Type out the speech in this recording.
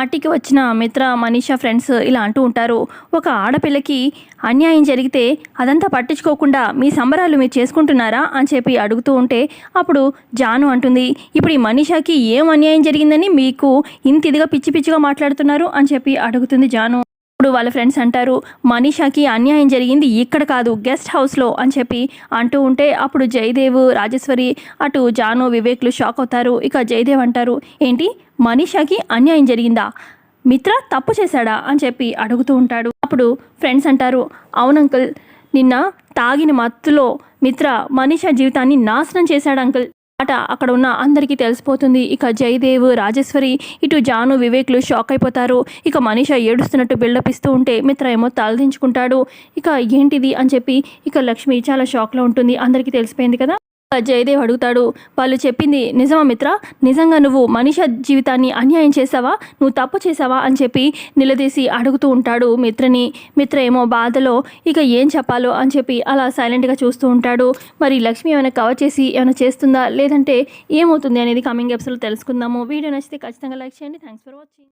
పార్టీకి వచ్చిన మిత్ర మనీషా ఫ్రెండ్స్ ఇలా అంటూ ఉంటారు. ఒక ఆడపిల్లకి అన్యాయం జరిగితే అదంతా పట్టించుకోకుండా మీ సంబరాలు మీరు చేసుకుంటున్నారా అని చెప్పి అడుగుతూ ఉంటే అప్పుడు జాను అంటుంది ఇప్పుడు ఈ మనీషాకి ఏం అన్యాయం జరిగిందని మీకు ఇంత ఇదిగా పిచ్చి పిచ్చిగా మాట్లాడుతున్నారు? అని చెప్పి అడుగుతుంది జాను. ఇప్పుడు వాళ్ళ ఫ్రెండ్స్ అంటారు మనీషాకి అన్యాయం జరిగింది ఇక్కడ కాదు గెస్ట్ హౌస్లో అని చెప్పి అంటూ ఉంటే అప్పుడు జయదేవ్ రాజేశ్వరి అటు జాను వివేక్లు షాక్ అవుతారు. ఇక జయదేవ్ అంటారు ఏంటి? మనీషాకి అన్యాయం జరిగిందా? మిత్ర తప్పు చేశాడా? అని చెప్పి అడుగుతూ ఉంటాడు. అప్పుడు ఫ్రెండ్స్ అంటారు అవును అంకుల్ నిన్న తాగిన మత్తులో మిత్ర మనీషా జీవితాన్ని నాశనం చేశాడు అంకుల్. అట అక్కడ ఉన్న అందరికీ తెలిసిపోతుంది. ఇక జయదేవ్ రాజేశ్వరి ఇటు జాను వివేక్లు షాక్ అయిపోతారు. ఇక మనీషా ఏడుస్తున్నట్టు బిల్డప్ ఇస్తూ ఉంటే మిత్ర ఏమో తలదించుకుంటాడు. ఇక ఏంటిది అని చెప్పి ఇక లక్ష్మి చాలా షాక్లో ఉంటుంది. అందరికీ తెలిసిపోయింది కదా? జయదేవ్ అడుగుతాడు. వాళ్ళు చెప్పింది నిజమా మిత్ర? నిజంగా నువ్వు మనిష జీవితాన్ని అన్యాయం చేసావా? నువ్వు తప్పు చేసావా? అని చెప్పి నిలదీసి అడుగుతూ ఉంటాడు మిత్రని. మిత్ర ఏమో బాధలో ఇక ఏం చెప్పాలో? అని చెప్పి అలా సైలెంట్గా చూస్తూ ఉంటాడు. మరి లక్ష్మి ఏమైనా కవర్ చేసి ఏమైనా చేస్తుందా? లేదంటే ఏమవుతుంది అనేది కమింగ్ ఎపిసోడ్ తెలుసుకుందాము. వీడియో నచ్చితే ఖచ్చితంగా లైక్ చేయండి. Thanks for watching